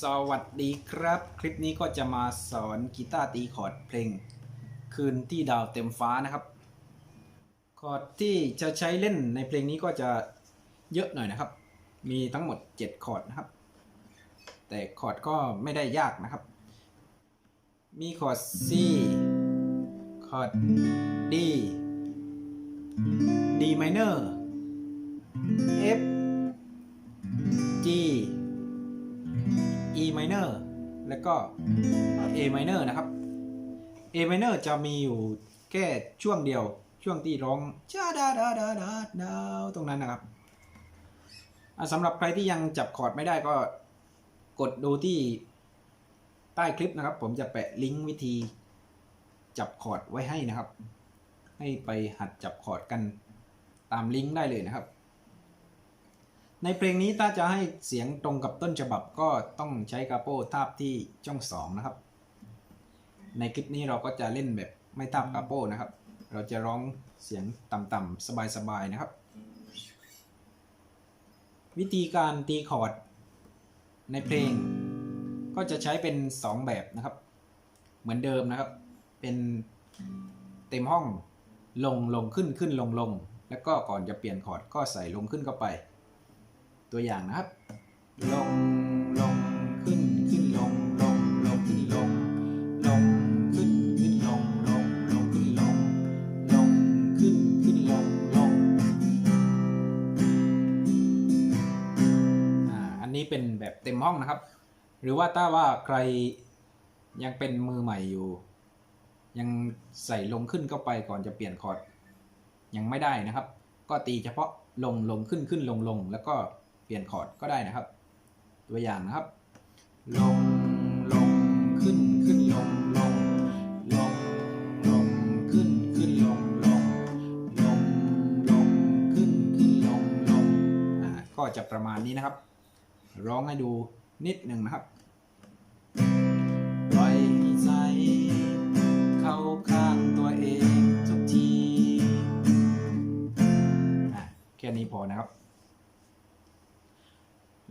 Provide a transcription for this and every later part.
สวัสดีครับ คลิปนี้ก็จะมาสอนกีตาร์ตีคอร์ดเพลง คืนที่ดาวเต็มฟ้านะครับ คอร์ดที่จะใช้เล่นในเพลงนี้ก็จะเยอะหน่อยนะครับ มีทั้งหมด 7 คอร์ดนะครับ แต่คอร์ดก็ไม่ได้ยากนะครับ มีคอร์ด C คอร์ด D D minor F E minor แล้วก็ A minor นะครับ A minor จะมีอยู่แค่ช่วงเดียวช่วงที่ร้องชาดาดาดาดาดาตรงนั้นนะครับสำหรับใครที่ยังจับคอร์ดไม่ได้ก็กดดูที่ใต้คลิปนะครับ ผมจะแปะลิงก์วิธีจับคอร์ดไว้ให้นะครับ ให้ไปหัดจับคอร์ดกันตามลิงก์ได้เลยนะครับ ในเพลงนี้ถ้าจะให้เสียงตรงกับต้นฉบับก็ต้องใช้กาโปทาบที่ช่องสองนะครับ ในคลิปนี้เราก็จะเล่นแบบไม่ทาบกาโปนะครับ เราจะร้องเสียงต่ำๆสบายๆนะครับ วิธีการตีคอร์ดในเพลง ก็จะใช้เป็น 2 แบบนะครับ เหมือนเดิมนะครับ เป็นเต็มห้องลงลงขึ้นขึ้นลงลงแล้วก็ก่อนจะเปลี่ยนคอร์ดก็ใส่ลงขึ้นเข้าไป ตัวอย่างนะครับ ลงลงขึ้นขึ้นลงลงลงขึ้นลงลงขึ้นขึ้นลงลงลงขึ้นลงลงขึ้นขึ้นลงลงอ่าอันนี้เป็นแบบเต็มห้องนะครับ หรือว่าถ้าว่าใครยังเป็นมือใหม่อยู่ ยังใส่ลงขึ้นเข้าไปก่อนจะเปลี่ยนคอร์ดยังไม่ได้นะครับ ก็ตีเฉพาะลงลงขึ้นขึ้นลงลงแล้วก็ เปลี่ยนคอร์ดก็ได้นะครับ ตัวอย่างนะครับ ลงลงขึ้นขึ้นลงลงลงลงขึ้นขึ้นลงลงลงลงขึ้นขึ้นลงลงอ่าก็จะประมาณนี้นะครับ ร้องให้ดูนิดหนึ่งนะครับปล่อยให้ใจเข้าข้างตัวเองทุกทีอะแค่นี้พอนะครับ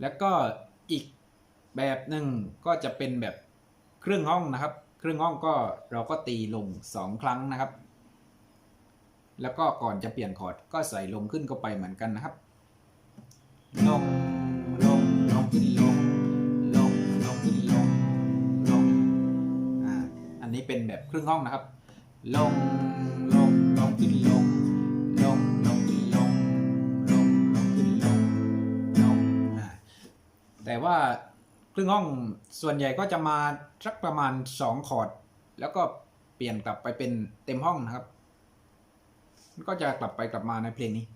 แล้วก็อีกแบบหนึ่งก็จะเป็นแบบเครื่องห้องนะครับเครื่องห้องก็เราก็ตีลงสองครั้งนะครับ แล้วก็ก่อนจะเปลี่ยนคอร์ดก็ใส่ลงขึ้นเข้าไปเหมือนกันนะครับ ลง ลง ลงขึ้นลง ลง ลงขึ้นลง ลง อ่า อันนี้เป็นแบบครึ่งห้องนะครับ ลง ลง ลงขึ้นลง แต่ว่าครึ่งห้องส่วนใหญ่ก็จะมาสักประมาณสองคอร์ด แล้วก็เปลี่ยนกลับไปเป็นเต็มห้องนะครับ ก็จะกลับไปกลับมาในเพลงนี้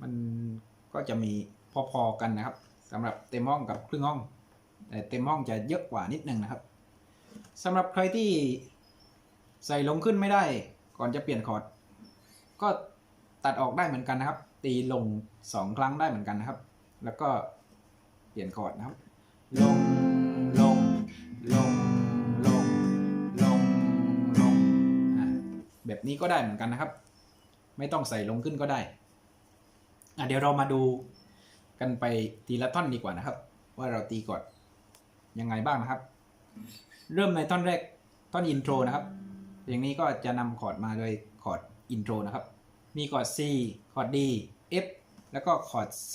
มันก็จะมีพอๆกันนะครับสำหรับเต็มห้องกับครึ่งห้อง แต่เต็มห้องจะเยอะกว่านิดนึงนะครับสำหรับใครที่ใส่ลงขึ้นไม่ได้ ก่อนจะเปลี่ยนคอร์ด ก็ตัดออกได้เหมือนกันนะครับ ตีลงสองครั้งได้เหมือนกันนะครับ แล้วก็ ปลี่ยนคอร์ดนะครับ ลง ลง ลง ลง ลง ลง แบบนี้ก็ได้เหมือนกันนะครับ ไม่ต้องใส่ลงขึ้นก็ได้ เดี๋ยวเรามาดูกันไปทีละท่อนดีกว่านะครับ ว่าเราตีกอดยังไงบ้างนะครับ เริ่มในท่อนแรกท่อนอินโทรนะครับเพลงนี้ก็จะนำคอร์ดมาโดยคอร์ดอินโทรนะครับ มีคอร์ด C คอร์ด D F แล้วก็คอร์ด C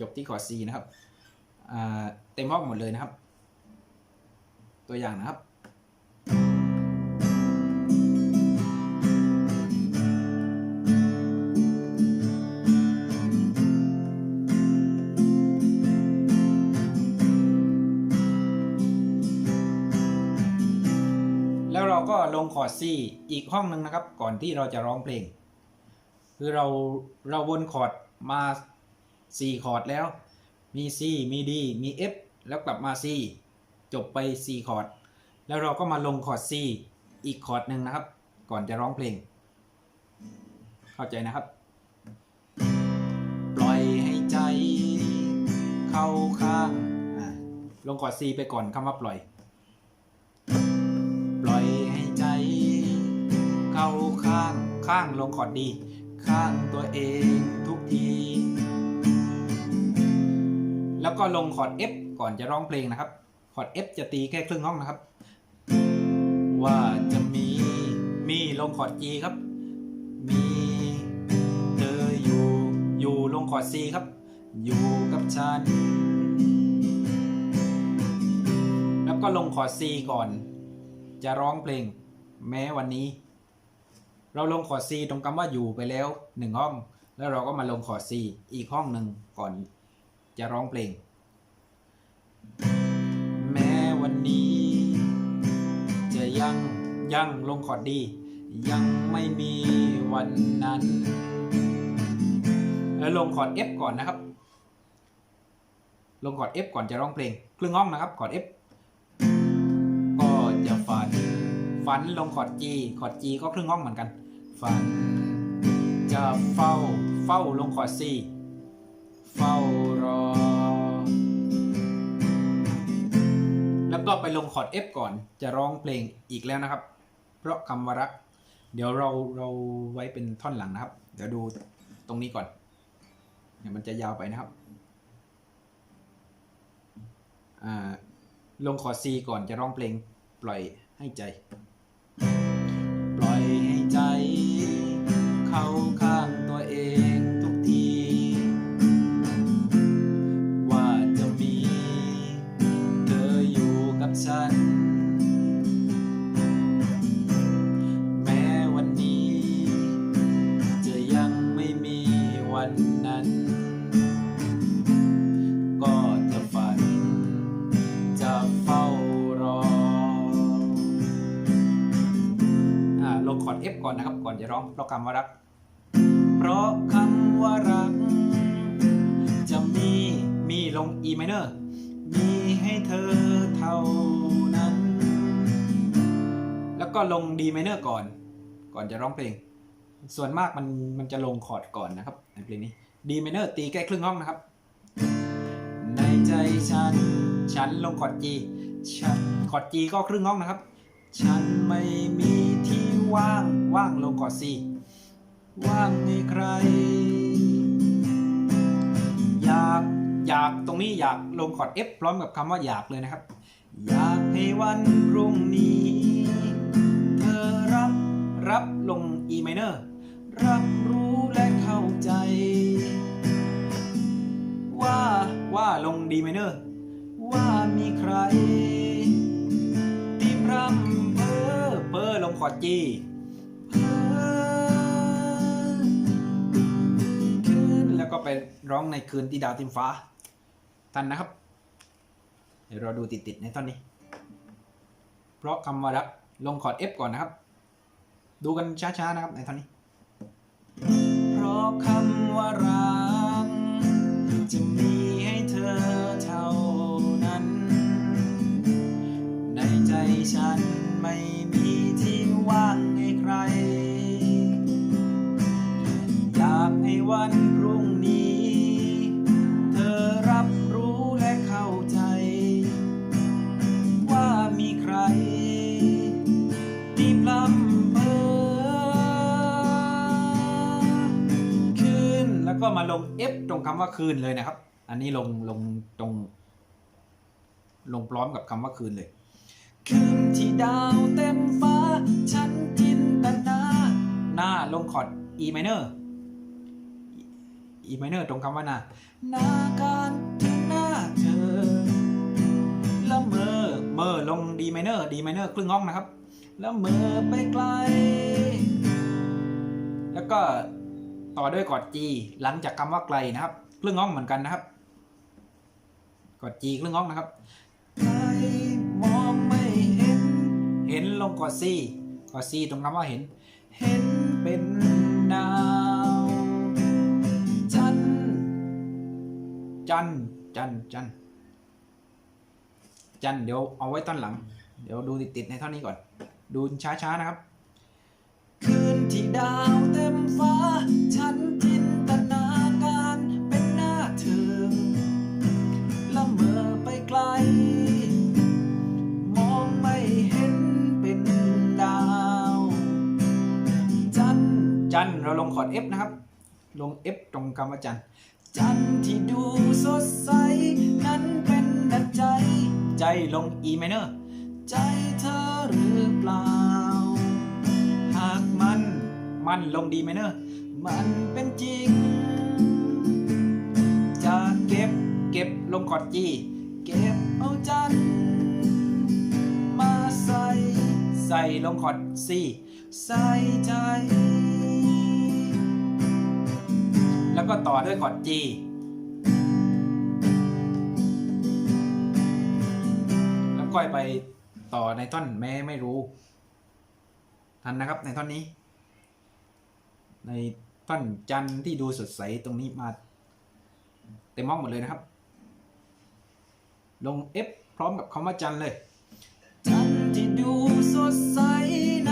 จบที่คอร์ด C นะครับเต็มห้องหมดเลยนะครับ ตัวอย่างนะครับแล้วเราก็ลงคอร์ด C อีกห้องหนึ่งนะครับ ก่อนที่เราจะร้องเพลง คือเราเราวนคอร์ดมา 4 คอร์ดแล้ว มี C มี D มี F แล้วกลับมา C จบไป4คอร์ด แล้วเราก็มาลงคอร์ด C อีกคอร์ดหนึ่งนะครับ ก่อนจะร้องเพลง เข้าใจนะครับ ปล่อยให้ใจ เข้าข้างลงคอร์ด C ไปก่อนคำว่าปล่อย ปล่อยให้ใจ เข้าข้างข้างลงคอร์ดดี ข้างตัวเองทุกที แล้วก็ลงคอร์ด F ก่อนจะร้องเพลงนะครับ คอร์ด F จะตีแค่ครึ่งห้องนะครับ ว่าจะมีมีลงคอร์ด G ครับ มีเธออยู่อยู่ลงคอร์ด C ครับ อยู่กับฉัน แล้วก็ลงคอร์ด C ก่อน จะร้องเพลง แม้วันนี้ เราลงคอร์ด C ตรงคำว่าอยู่ไปแล้วหนึ่งห้อง แล้วเราก็มาลงคอร์ด C อีกห้องหนึ่งก่อน จะร้องเพลง แม้วันนี้ จะยังยังลงคอร์ดดี ยังไม่มีวันนั้น แล้วลงคอร์ด F ก่อนนะครับ ลงคอร์ด F ก่อนจะร้องเพลง ครึ่งห้องนะครับคอร์ด F ก็จะฝัน ฝันลงคอร์ด G คอร์ด G ก็ครึ่งห้องเหมือนกัน ฝันจะเฝ้าเฝ้าลงคอร์ด C เฝ้า แล้วก็ไปลงคอร์ด F ก่อนจะร้องเพลงอีกแล้วนะครับ เพราะคำว่ารัก เดี๋ยวเราเราไว้เป็นท่อนหลังนะครับ เดี๋ยวดูตรงนี้ก่อนเดี๋ยวมันจะยาวไปนะครับอ่าลงคอร์ด C ก่อนจะร้องเพลงปล่อยให้ใจ อนนะครับก่อนจะร้องเพราะคำว่ารัก เพราะคำว่ารัก จะมีมีลง E minor มีให้เธอเท่านั้น แล้วก็ลง D minor ก่อน ก่อนจะร้องเพลง ส่วนมากมันมันจะลงคอร์ดก่อนนะครับในเพลงนี้ D minor ตีแค่ครึ่งห้องนะครับ ในใจฉัน ฉันลงคอร์ด G ฉันคอร์ด G ก็ครึ่งห้องนะครับ ฉันไม่มีที่ว่าง ว่างลงคอร์ด C ว่างให้ใคร อยากอยากตรงนี้อยากลงคอร์ด F พร้อมกับคำว่าอยากเลยนะครับ อยากให้วันพรุ่งนี้ เธอรับรับลง E minor รับรู้และเข้าใจ ว่าว่าลง D minor ว่ามีใคร ที่พร่ำเพ้อเพ้อลงคอร์ด G ร้องในคืนที่ดาวเทิมฟ้า ทันนะครับ เดี๋ยวเราดูติดๆในท่อนนี้ เพราะคำว่ารักลงคอร์ด F ก่อนนะครับ ดูกันช้าๆนะครับในท่อนนี้ เพราะคำว่ารักจะมีให้เธอเท่านั้น ในใจฉันไม่มีที่ว่าง มาลง F ตรงคำว่าคืนเลยนะครับ อันนี้ลงลงตรง ลงพร้อมกับคำว่าคืนเลย คืนที่ดาวเต็มฟ้า ฉันจินตนาหน้าลงคอร์ด E minor E minor ตรงคำว่าหน้าหน้าการถึงหน้าเธอละเมอเมอลง D minor D minor ครึ่งห้องนะครับ แล้วเมอไปไกล แล้วก็ ต่อด้วยกอด G หลังจากคำว่าไกลนะครับครึ่งห้องเหมือนกันนะครับ กอด G ครึ่งห้องนะครับไกลมองไม่เห็น เห็นลงกอด C กอด C ตรงคำว่าเห็น เห็นเป็นดาว จันทร์จันทร์จันทร์จันทร์จันทร์เดี๋ยวเอาไว้ตอนหลัง เดี๋ยวดูติดๆในเท่านี้ก่อน ดูช้าๆนะครับคืน ที่ดาวเต็มฟ้า ฉันจินตนาการเป็นหน้าเธอละเมอไปไกล มองไม่เห็นเป็นดาว จันจันเราลงคอร์ด F นะครับ ลง F ตรงคำว่าจันทร์จันที่ดูสดใส นั้นเป็นนัใจ ใจลง E minor ใจเธอหรือเปล่า หากมัน มันลง D minor มันเป็นจริง จะเก็บเก็บลงคอร์ด G เก็บเอาจัน มาใส่ใส่ลงคอร์ด C ใส่ใจ แล้วก็ต่อด้วยคอร์ด G แล้วค่อยไปต่อในท่อนแม้ไม่รู้ ทันนะครับในท่อนนี้ ในท่อนจันทร์ที่ดูสดใสตรงนี้มาเต็มห้องหมดเลยนะครับ ลง F พร้อมกับคำว่าจันทร์เลย จันทร์ที่ดูสดใสนะ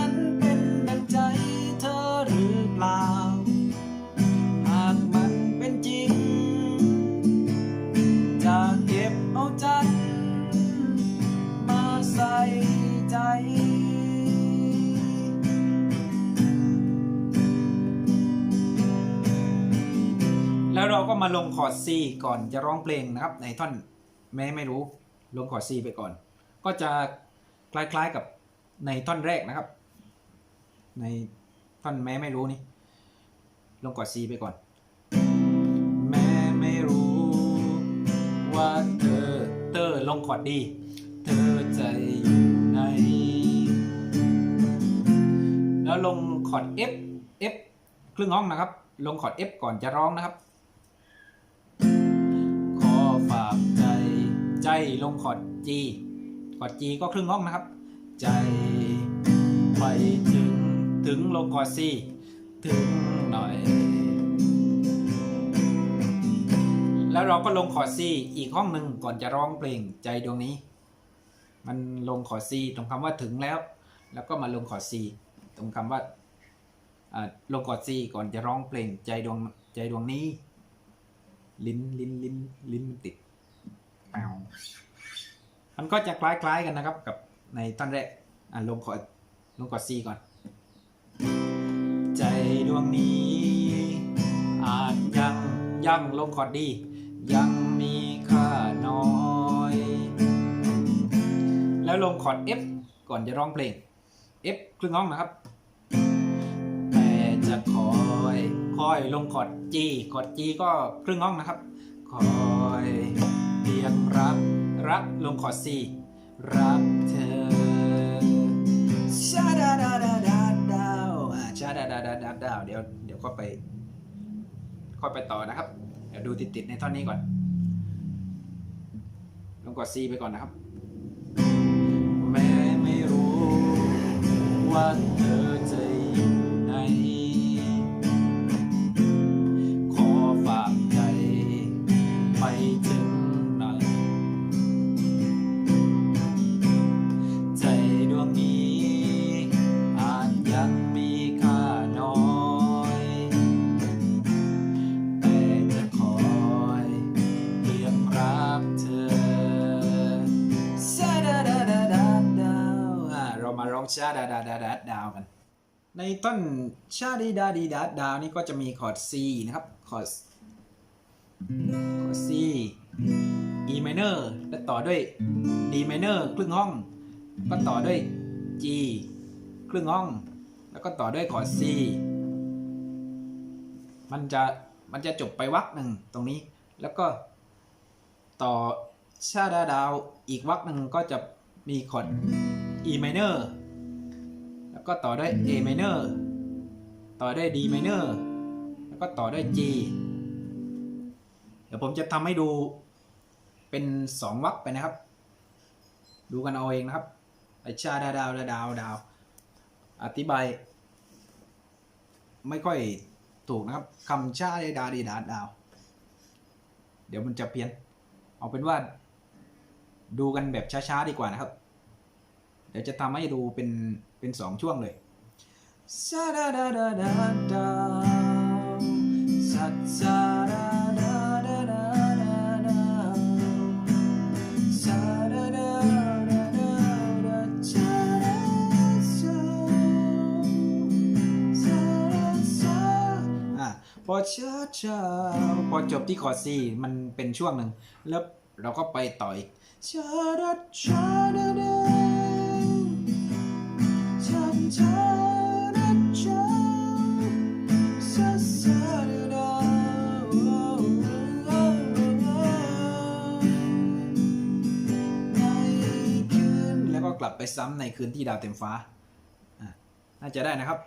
คอร์ด C ก่อนจะร้องเพลงนะครับ ในท่อนแม้ไม่รู้ลงคอร์ด C ไปก่อน ก็จะคล้ายๆกับในท่อนแรกนะครับ ในท่อนแม้ไม่รู้นี่ลงคอร์ด C ไปก่อน แม้ไม่รู้ ว่าเธอเตอร์ลงคอร์ดดีเธอจะอยู่ไหนแล้วลงคอร์ด F F ครึ่งห้องนะครับ ลงคอร์ด F ก่อนจะร้องนะครับ ใจลงคอร์ด G คอร์ด G ก็ครึ่งห้องนะครับ ใจไปถึงถึงลงคอร์ด C ถึงหน่อย แล้วเราก็ลงคอร์ด C อีกห้องหนึ่งก่อนจะร้องเพลงใจดวงนี้ มันลงคอร์ด C ตรงคำว่าถึงแล้ว แล้วก็มาลงคอร์ด C ตรงคำว่าอ่าลงคอร์ด C ก่อนจะร้องเพลงใจดวงใจดวงนี้ ลิ้นลิ้นลิ้นลิ้นมันติด แปวมันก็จะคล้ายๆกันนะครับกับในท่อนแรกอะลงคอดลงคอร์ด C ก่อน ใจดวงนี้ อาจยังยังลงคอร์ดดี ยังมีค่าน้อย แล้วลงคอร์ด F ก่อนจะร้องเพลง F ครึ่งห้องนะครับ แต่จะคอยคอยลงคอร์ด G คอร์ด G ก็ครึ่งห้องนะครับ คอย เพียงรักรักลงคอร์ด C รักเธอชาดาดาดาดาดาวอาชาดาดาดาดาดาวเดี๋ยวเดี๋ยวก็ไปค่อยไปต่อนะครับ เดี๋ยวดูติดๆในท่อนนี้ก่อน ลงกด C ไปก่อนนะครับ แม้ไม่รู้ว่าเธอจะ ชาดาดาดาดาดาวกัน ในต้นชาดีดาดีดาดาวนี่ก็จะมีคอร์ด C นะครับ คอร์ด คอร์ด C E minor และต่อด้วย D minor ครึ่งห้อง ก็ต่อด้วย G ครึ่งห้อง แล้วก็ต่อด้วยคอร์ด C มันจะมันจะจบไปวรรคหนึ่งตรงนี้ แล้วก็ต่อชาดาดาวอีกวรรคหนึ่งก็จะมีคอร์ด E minor แล้วก็ต่อด้วย A minor ต่อด้วย D minor แล้วก็ต่อด้วย G เดี๋ยวผมจะทำให้ดูเป็นสองวรรคไปนะครับ ดูกันเอาเองนะครับไอชาดาดาวดาดาวดาว อธิบาย ไม่ค่อยถูกนะครับคำชาดาดีดาดาว เดี๋ยวมันจะเพี้ยน เอาเป็นว่า ดูกันแบบช้าๆดีกว่านะครับ เดี๋ยวจะทำให้ดูเป็น เป็นสองช่วงเลยชาดาดาดาดาดาวสัจจาดาดาดาดาดาดาวชาดาดาดาดาดาชาดาชาชาดาชาอะพอชาชาพอจบที่คอร์ด C มันเป็นช่วงหนึ่งแล้วเราก็ไปต่ออีกชาดาชาดาดา แล้วก็กลับไปซ้ำในคืนที่ดาวเต็มฟ้าอะน่าจะได้นะครับ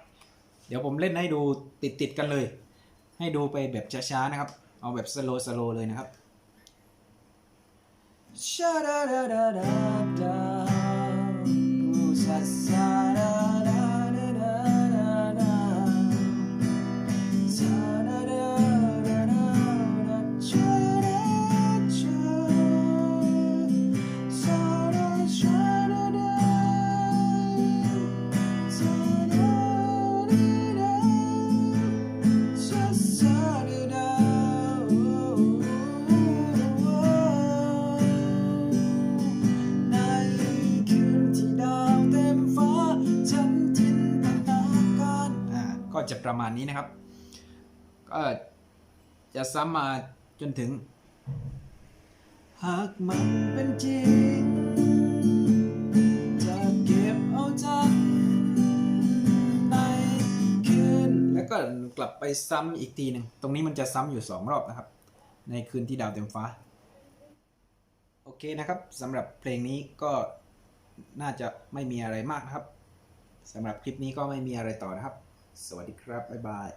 เดี๋ยวผมเล่นให้ดูติดๆกันเลย ให้ดูไปแบบช้าๆนะครับ เอาแบบสโลสโลเลยนะครับชาดาดาดาดาด มาณนี้นะครับ ก็จะซ้ำมาจนถึง หากมันเป็นจริง จะเก็บเอาจากในคืน แล้วก็กลับไปซ้ำอีกทีหนึ่ง ตรงนี้มันจะซ้ำอยู่สองรอบนะครับ ในคืนที่ดาวเต็มฟ้า โอเคนะครับสำหรับเพลงนี้ก็น่าจะไม่มีอะไรมากนะครับสำหรับคลิปนี้ก็ไม่มีอะไรต่อนะครับ สวัสดีครับ บ๊ายบาย